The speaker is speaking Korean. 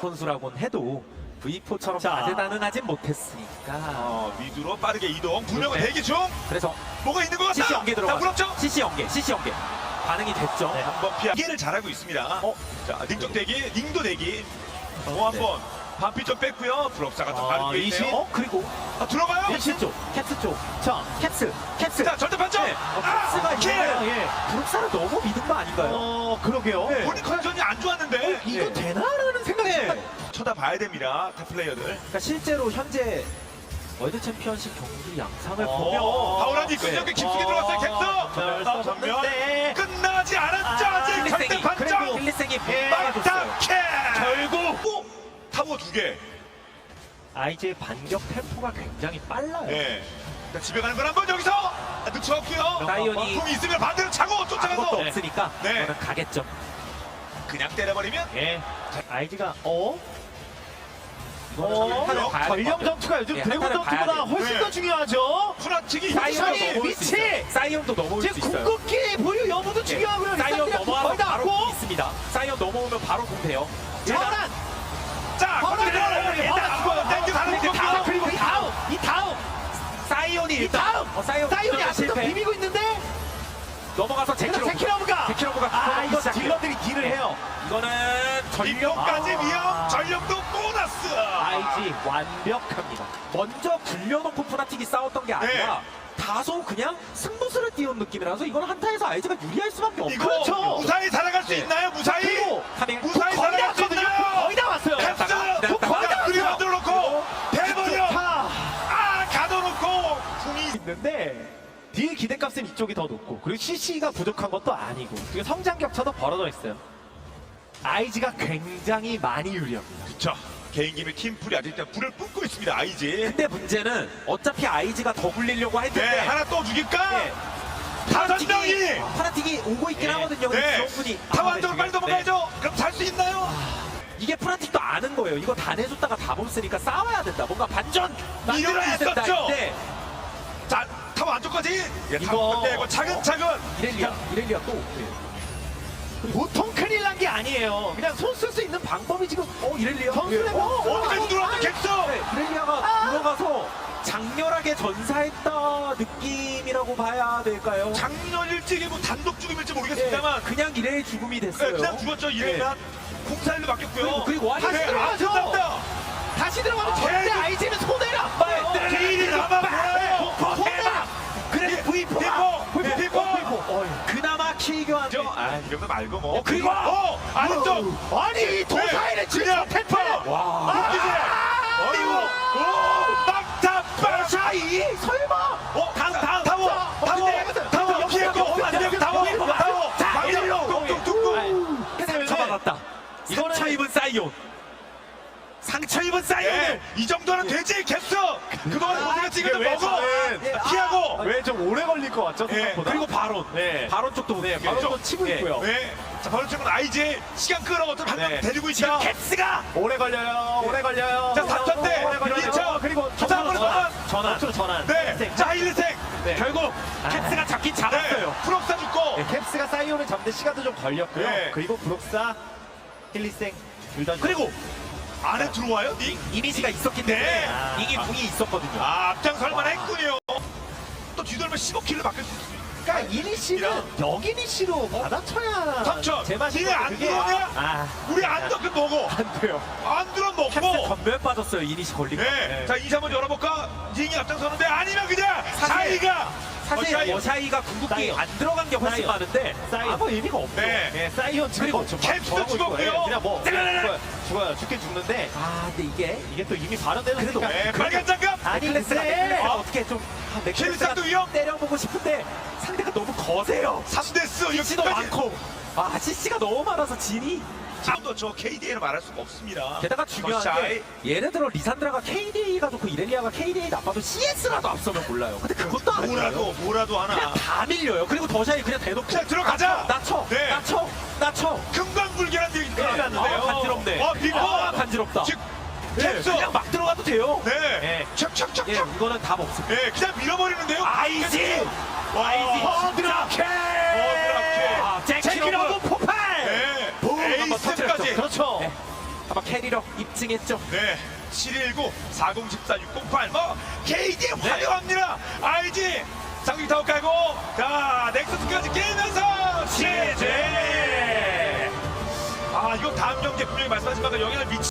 선수라곤 해도 V4처럼 자. 다재다능하진 못했으니까. 어, 미드로 빠르게 이동. 두 명은 네. 대기 중. 그래서 뭐가 있는 것 같다. CC 연계 자, 들어가. 물었죠? CC 연계, CC 연계. 반응이 됐죠. 네. 한번 피하. 이해를 잘하고 있습니다. 어? 자, 닝쪽 대기, 닝도 대기. 뭐 네. 한번 반피 좀 뺐고요. 브럭사가 더 아, 빠르고 이신? 있네요. 어 그리고 아, 들어가요. 캡스 쪽, 캡스 쪽. 자, 캡스, 캡스. 자, 절대 반전. 네. 어, 아, 캡스가 킬. 있는데 예. 브룩사를 너무 믿은 거 아닌가요? 어, 그러게요. 네. 본인 컨디션이 안 좋았는데 이거 네. 되나 봐야 됩니다. 타 플레이어들. 그러니까 실제로 현재 월드 챔피언십 경기 양상을 어, 보면 하오란이 끈적게 깊숙이 들어갔어요. 캡서. 잘 자, 전면. 썼는데 끝나지 않았죠. 아, 아직 반전. 그래도 힐리생이 예. 막아줬어요. 막다캐. 결국 오! 타워 두 개. 아이즈의 반격 템포가 굉장히 빨라요. 예. 자, 집에 가는 건 한번 여기서 아, 늦춰왔고요. 사이온이 공이 있으면 반대로 차고 아무것도 쫓아가서 없으니까 네. 이거는 가겠죠. 그냥 때려버리면 예. 아이즈가 어? 어? 봐야 전령 전투가 요즘 예, 드래곤 한타를 봐야 돼요. 훨씬 네. 더 중요하죠. 후라치기 사이온도 사이온이 넘어올 수 위치! 있어요. 사이온도 넘어올 수 지금 있어요. 궁극기 보유 여부도 중요하고요. 사이온 리산드라 넘어와서 거의 다 바로 왔고. 공 있습니다. 사이온 넘어오면 바로 공 돼요. 전환! 넘어가서 제키로 제키러브가! 제키러브가 아, 이거. 딜러들이 딜을 네. 해요. 이거는 전력 전력까지 아. 위험, 전력도 보너스. 아이지 완벽합니다. 먼저 굴려놓고 프라틱이 싸웠던 게 아니라 다소 그냥 승부수를 띄운 느낌이라서 이건 한타에서 아이즈가 유리할 수밖에 없고 이거 그렇죠. 무사히 살아갈 수 네. 있나요? 무사히? 그리고 무사히 거의 다 살아갈 수 왔거든요. 있나요? 거의 다 왔어요. 캡스! 네, 거의 다 왔어요. 만들어 놓고 대버려! 아, 아, 가둬놓고 궁이 있는데 딜 기대값은 이쪽이 더 높고 그리고 CC가 부족한 것도 아니고 그리고 성장 격차도 벌어져 있어요. 아이즈가 굉장히 많이 유리합니다. 그쵸. 개인기비 팀플이 아직 불을 뿜고 있습니다. 아이지. 근데 문제는 어차피 아이즈가 더 굴리려고 할 텐데 네, 하나 또 죽일까? 네. 다섯 명이! 파라틱이 오고 있긴 네. 하거든요. 근데 네. 지원군이 아, 네, 빨리 지금- 넘어가야죠. 그럼 살수 있나요? 이게 프라틱도 아는 거예요. 이거 다 내줬다가 다못 쓰니까 싸워야 된다. 뭔가 반전 만들어야 된다. 있었죠? 자, 타워 안쪽까지. 예, 이거- 타워 빼고 차근차근. 이렐리아, 이렐리아 또. 보통 큰일 난 게 아니에요. 그냥 손 쓸 수 있는 방법이 지금 어 이렐리아. 선수의 뭐 어디까지 들어왔어, 캡스? 네, 이렐리아가 아! 들어가서 장렬하게 전사했다 느낌이라고 봐야 될까요? 작년 일찍이 뭐 단독 죽음일지 네, 모르겠습니다만. 그냥 이렐 죽음이 네, 됐어요. 그냥 죽었죠. 이래가 공사일로 바뀌었고요. 그리고- 그리고 와이- 네, 다시 아, 들어가죠. 끝났다. 다 저, 아, 이러면 말고 뭐. 어, 그리고- 어, 안쪽! 아니 이 네, 지금 그냥 템포. 와. 웃기지? 어이구! 오! 막타 빠샤! 이 설마. 어, 다음, 다음. 타워! 자, 타워! 근데 여기서- 타워! 여기서- 피했고! 여기서- 반대편 타워! 여기서- 타워! 자, 반대편 이리로. 뚝뚝 뚝뚝! 상처받았다. 이거는- 상처 입은 사이온. 상처 입은 사이온. 예, 이 정도는 되지, 캡스! 그동안 아, 고생을 찍어도 이게 왜 먹어! 저는- 예, 아, 피하고! 왜 좀 오래 걸릴 것 같죠? 예, 생각보다. 그리고 바론. 네. 바론 쪽도 못 네, 바론 바로 치고 예. 있고요. 네. 자, 바로 지금 아이지 시간 끌어가지고 한명 네. 데리고 지금 있죠. 캡스가 오래 걸려요. 오래 걸려요. 자, 삼천 대, 오래 걸려요. 그리고 자, 전환, 전환. 전환. 전환. 전환. 네. 자, 1, 2생. 네. 결국 아. 캡스가 잡긴 네. 잡았어요. 프록사 죽고. 네, 캡스가 사이온을 잡는 시간도 좀 걸렸고요. 네. 그리고 브록사, 힐리생 둘다 그리고 안에 들어와요, 닉? 이미지가 있었기 때문에 네. 아. 이게 궁이 있었거든요. 아, 앞장설만 했군요. 또 뒤돌면 15킬로 바뀔 수 있습니다. 그러니까 이리 씨는 여기니 씨로 받아쳐야 삼천. 제 맛이 니네 안 그게 들어오냐? 아, 우리 안 넣고 먹어. 안 돼요. 안 들어 캡스 먹고. 전멸 빠졌어요. 이니시 걸리고. 네. 자, 이사 한번 열어볼까? 닝이 앞장서는데 아니면 그냥 사실- 사이가. 사실 어, 사이. 어샤이가 궁극기. 안 들어간 게 훨씬 사이온. 많은데 사이온. 아무 의미가 없죠. 네. 네, 사이온 그리고 뭐좀 캡스도 저러고 있고, 죽었고요. 예, 그냥 뭐 네. 죽어요, 죽어요, 죽긴 죽는데 아 근데 이게 이게 또 이미 발언되는 그래도- 거니까. 네, 빨간 장갑. 아니 넥클래스가 근데 넥클래스가 어? 어떻게 좀 아, 넥클래스가 킬리상도 위험. 때려보고 싶은데 상대가 너무 거세요. 3대스 CC도 여기까지. 많고 아 CC가 너무 많아서 진이 아무도 저 KDA를 말할 수가 없습니다. 게다가 중요한 게 예를 들어 리산드라가 KDA가 좋고 이렐리아가 KDA 나빠도 CS라도 앞서면 몰라요. 근데 그것도 안 뭐라도. 뭐라도 그냥 하나. 다 밀려요. 그리고 더샤이 그냥 대놓고 그냥 들어가자. 나 쳐 네. 나 쳐 나 쳐 금광불개란 얘기 들어갔는데요. 아, 간지럽네. 어, 비고. 아, 간지럽다. 즉, 네, 캡스. 그냥 막 들어가도 돼요. 네. 예. 예, 이거는 답 없습니다. 네, 그냥 밀어버리는데요. 아이지! 와, 아이지! 드라케! 아, 제키러브 제키러브 폭발! 네. 그렇죠. 네. 정말 캐리력 입증했죠. 네. 719, 4014, 608. 뭐, KD 화려합니다. IG. 장기 타워 깔고, 자, 넥서스까지 깨면서, 네. 제제! 아, 이거 다음 경기에 분명히 말씀하신 만큼 영향을 미치